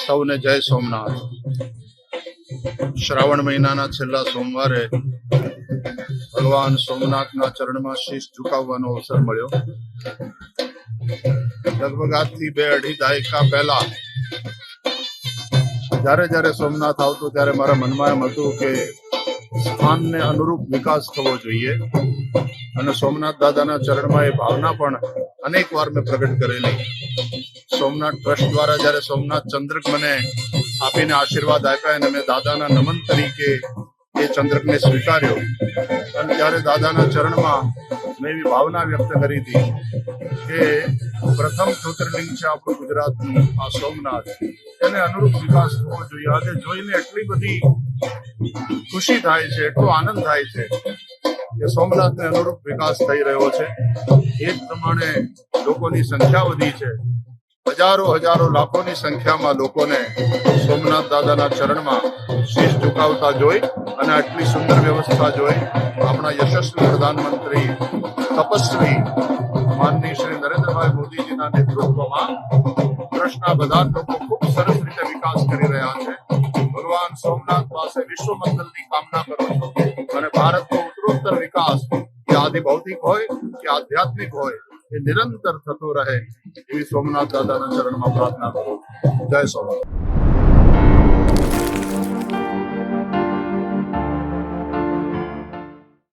સૌને જય સોમનાથ. શ્રાવણ મહિનાના છેલ્લા સોમવારે ભગવાન સોમનાથના ચરણમાં શીશ ઝુકાવવાનો અવસર મળ્યો. લગભગ આજથી બે અઢી દાયકા પહેલા જ્યારે જ્યારે સોમનાથ આવતો ત્યારે મારા મનમાં એમ હતું કે સ્થાનને અનુરૂપ વિકાસ થવો જોઈએ અને સોમનાથ દાદાના ચરણમાં એ ભાવના પણ અનેક વાર મેં પ્રગટ કરેલી. સોમનાથ ટ્રસ્ટ દ્વારા જ્યારે સોમનાથ ચંદ્રક મને આપીને આશીર્વાદ આપ્યા અને મેં દાદાના નમન તરીકે એ ચંદ્રકને સ્વીકાર્યો, અને ત્યારે દાદાના ચરણમાં મેં એવી ભાવના વ્યક્ત કરી હતી કે પ્રથમ જ્યોતિર્લિંગ છે આપણું ગુજરાતનું, આ સોમનાથ. એને અનુરૂપ વિકાસ થવો જોઈએ. આજે જોઈને એટલી બધી ખુશી થાય છે, એટલો આનંદ થાય છે કે સોમનાથને અનુરૂપ વિકાસ થઈ રહ્યો છે. એ પ્રમાણે લોકોની સંખ્યા વધી છે. હજારો હજારો લાખોની સંખ્યામાં લોકોને સોમનાથ દાદાના ચરણમાં શીશ ઝુકાવતા જોઈ અને આટલી સુંદર વ્યવસ્થા જોઈ આપણા યશસ્વી પ્રધાનમંત્રી તપસ્વી માનની શ્રી નરેન્દ્રભાઈ મોદીજીના નેતૃત્વમાં ટ્રસ્ટના બધા લોકો ખૂબ સરસ રીતે વિકાસ કરી રહ્યા છે. ભગવાન સોમનાથ પાસે વિશ્વ મંગલની કામના કરું છું. અને ભારતનો ઉત્તરોત્તર વિકાસ કે આદિ ભૌતિક હોય કે આધ્યાત્મિક હોય એ નિરંતર થતો રહે એવી સોમનાથ દાદાના ચરણમાં પ્રાર્થના કરું. જય સોમનાથ